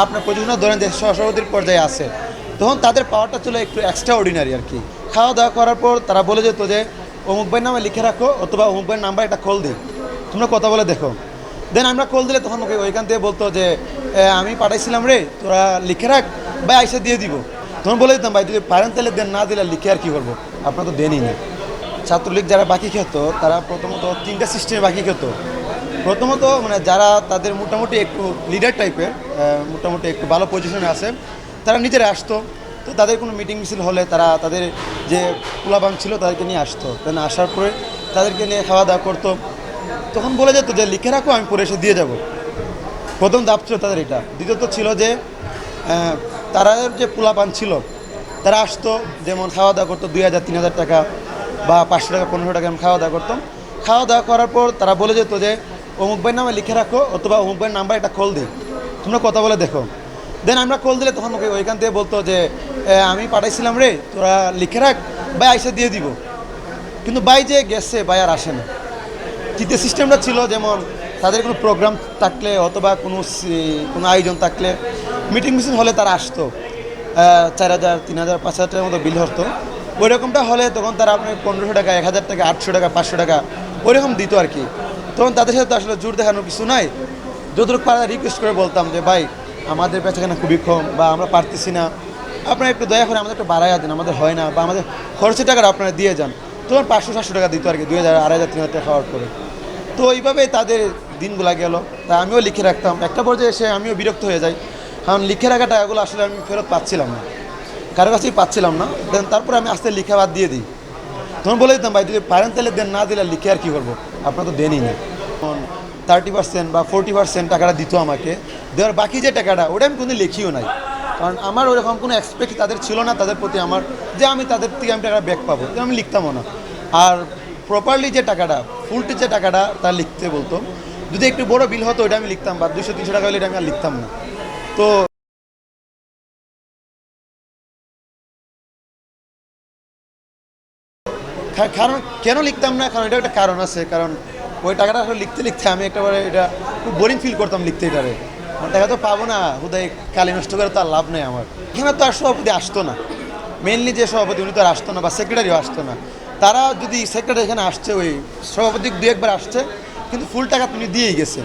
আপনার প্রযোজনা ধরেন যে সহসভাপতির পর্যায়ে আছে। তখন তাদের পাওয়ারটা ছিল একটু এক্সট্রা অর্ডিনারি আর কি। খাওয়া দাওয়া করার পর তারা বলে যেত যে অমুক ভাইয়ের নামে লিখে রাখো অথবা অমুক ভাইয়ের নাম্বার একটা কল দিই তোমরা কথা বলে দেখো। দেন আমরা কল দিলে তখন ওকে ওইখান থেকে বলতো যে আমি পাঠাইছিলাম রে, তোরা লিখে রাখ, ভাই আইসে দিয়ে দিব। তখন বলে দিতাম, ভাই, যদি পারেন তাহলে দেন, না দিলে লিখে আর কি করব? আপনার তো দেনই না ছাত্রলীগ যারা বাকি খেত, তারা প্রথমত তিনটা সিস্টেমে বাকি খেত। প্রথমত মানে যারা তাদের মোটামুটি একটু লিডার টাইপের মোটামুটি একটু ভালো পজিশনে আছে, তারা নিজেরা আসতো। তো তাদের কোনো মিটিং মিছিল হলে তারা তাদের যে পোলাবান ছিল তাদেরকে নিয়ে আসতো। দেন আসার পরে তাদেরকে নিয়ে খাওয়া দাওয়া করতো। তখন বলে যেত যে, লিখে রাখো, আমি পরে এসে দিয়ে যাব। প্রথম দাপ ছিল তাদের এটা। দ্বিতীয়ত ছিল যে তারা যে পোলাপান ছিল, তারা আসতো, যেমন খাওয়া দাওয়া করতো দুই হাজার, তিন হাজার টাকা বা পাঁচশো টাকা, পনেরোশো টাকা খাওয়া দাওয়া করতাম খাওয়া দাওয়া করার পর তারা বলে যেত যে অমুক ভাইয়ের নামে লিখে রাখো অথবা অমুক ভাইয়ের নাম্বার একটা কল দিই। তোমরা কথা বলে দেখো। দেন আমরা কল দিলে তখন ওকে ওইখান থেকে বলতো যে আমি পাঠাইছিলাম রে, তোরা লিখে রাখ, ভাই আইসা দিয়ে দিব। কিন্তু বাই যে গেছে বাই আর আসে না। তৃতীয় সিস্টেমটা ছিল যেমন তাদের কোনো প্রোগ্রাম থাকলে অথবা কোনো কোনো আয়োজন থাকলে মিটিং মিছিল হলে তারা আসতো। চার হাজার, তিন হাজার, পাঁচ হাজার টাকার মতো বিল হতো ওই রকমটা হলে তখন তারা আপনার পনেরোশো টাকা, এক হাজার টাকা, আটশো টাকা, পাঁচশো টাকা ওই রকম দিত আর কি। তখন তাদের সাথে তো আসলে জোর দেখানোর কিছু নাই। যতটুকু পারা রিকোয়েস্ট করে বলতাম যে, ভাই, আমাদের বেচাকেনা খুবই কম বা আমরা পারতেছি না। আপনারা একটু দয়া করে আমাদের একটু বাড়াইয়া দেন, আমাদের হয় না বা আমাদের খরচের টাকাটা আপনারা দিয়ে যান। তখন পাঁচশো সাতশো টাকা দিত আর কি দুই হাজার, আড়াই হাজার, তিন হাজার টাকা খাওয়ার পরে। তো এইভাবে তাদের দিনগুলা গেল। তা আমিও লিখে রাখতাম। একটা পর্যায়ে এসে আমিও বিরক্ত হয়ে যাই। কারণ লিখে রাখা টাকাগুলো আসলে আমি ফেরত পাচ্ছিলাম না। কারও কাছেই পাচ্ছিলাম না। দেন তারপরে আমি আস্তে লিখে বাদ দিয়ে দিই। তখন বলে দিতাম, ভাই, যদি পারেন তাহলে দেন, না দিলে লিখে আর কী করব? আপনার তো দেনই না থার্টি পার্সেন্ট বা ফোর্টি পার্সেন্ট টাকাটা দিত আমাকে। দেওয়ার বাকি যে টাকাটা, ওটা আমি কোনো লিখিও নাই। কারণ আমার ওরকম কোনো এক্সপেক্ট তাদের ছিল না, তাদের প্রতি আমার, যে আমি তাদের থেকে আমি টাকাটা ব্যাক পাবো আমি লিখতামও না। আর প্রপারলি যে টাকাটা ফুলটি যে টাকাটা তা লিখতে বলতো, যদি একটু বড় বিল হতো, ওইটা আমি লিখতাম, বা দুশো তিনশো টাকা হলে এটা আমি আর লিখতাম না। তো কারণ কেন লিখতাম না? কারণ এটা একটা কারণ আছে, কারণ ওই টাকাটা আসলে লিখতে লিখতে আমি একেবারে এটা খুব বোরিং ফিল করতাম লিখতে এটারে। আমার টাকা তো পাবো না হুদায় কালি নষ্ট করে তো আর লাভ নেই আমার। এখানে তো আর সভাপতি আসতো না। মেনলি যে সভাপতি উনি তো আর আসতো না বা সেক্রেটারিও আসতো না। তারা যদি সেক্রেটারি এখানে আসছে, ওই সভাপতি দু একবার আসছে, কিন্তু ফুল টাকা তুমি দিয়েই গেছে।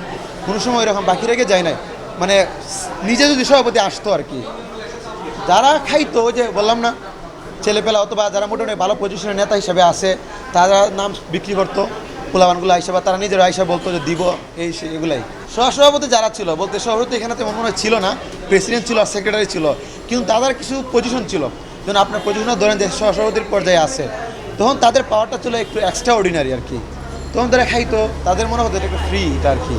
কোনো সময় এরকম বাকি রেখে যায় নাই। মানে নিজে যদি সভাপতি আসতো আর কি। যারা খাইতো যে বললাম না ছেলেপেলা অথবা যারা মোটামুটি ভালো পজিশনের নেতা হিসেবে আছে, তারা নাম বিক্রি করতো পোলাবানগুলো আইসা বা তারা নিজের আইসা বলতো যে দিব, এই এগুলাই। সহসভাপতি যারা ছিল, বলতে সভাপতি এখানে তেমন মনে ছিল না প্রেসিডেন্ট ছিল আর সেক্রেটারি ছিল, কিন্তু তাদের কিছু পজিশন ছিল। যেমন আপনার পজিশনে ধরেন যে সহসভাপতির পর্যায়ে আছে, তখন তাদের পাওয়ারটা ছিল একটু এক্সট্রা অর্ডিনারি আর কি। তখন তারা খাইতো, তাদের মনে হতো এটা একটু ফ্রি এটা আর কি।